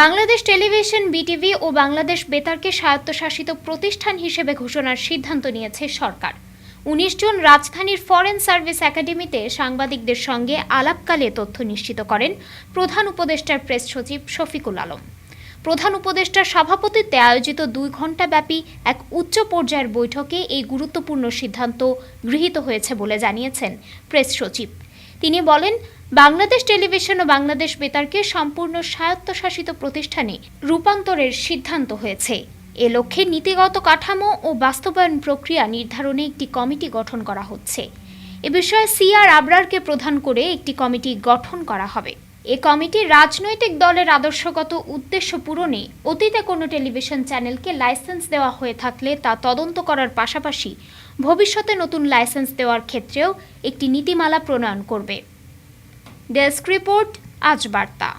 Bangladesh television, BTV ও বাংলাদেশ বেতারকে স্বায়ত্তশাসিত প্রতিষ্ঠান হিসেবে ঘোষণার সিদ্ধান্ত নিয়েছে সরকার। উনিশ জন রাজধানীর ফরেন সার্ভিস একাডেমিতে সাংবাদিকদের সঙ্গে আলাপকালে তথ্য নিশ্চিত করেন প্রধান উপদেষ্টার প্রেস সচিব শফিকুল আলম। প্রধান উপদেষ্টার সভাপতিত্বে আয়োজিত দুই ঘণ্টাব্যাপী এক উচ্চ পর্যায়ের বৈঠকে এই গুরুত্বপূর্ণ সিদ্ধান্ত গৃহীত হয়েছে বলে জানিয়েছেন প্রেস সচিব। তিনি বলেন, বাংলাদেশ টেলিভিশন ও বাংলাদেশ বেতারকে সম্পূর্ণ স্বায়ত্তশাসিত প্রতিষ্ঠানে রূপান্তরের সিদ্ধান্ত হয়েছে। এ লক্ষ্যে নীতিগত কাঠামো ও বাস্তবায়ন প্রক্রিয়া নির্ধারণে একটি কমিটি গঠন করা হচ্ছে। এ বিষয়ে সিআর আবরারকে প্রধান করে একটি কমিটি গঠন করা হবে। এ কমিটি রাজনৈতিক দলের আদর্শগত উদ্দেশ্য পূরণে অতীতে কোনো টেলিভিশন চ্যানেলকে লাইসেন্স দেওয়া হয়ে থাকলে তা তদন্ত করার পাশাপাশি ভবিষ্যতে নতুন লাইসেন্স দেওয়ার ক্ষেত্রেও একটি নীতিমালা প্রণয়ন করবে। ডেস্ক রিপোর্ট, আজ বার্তা।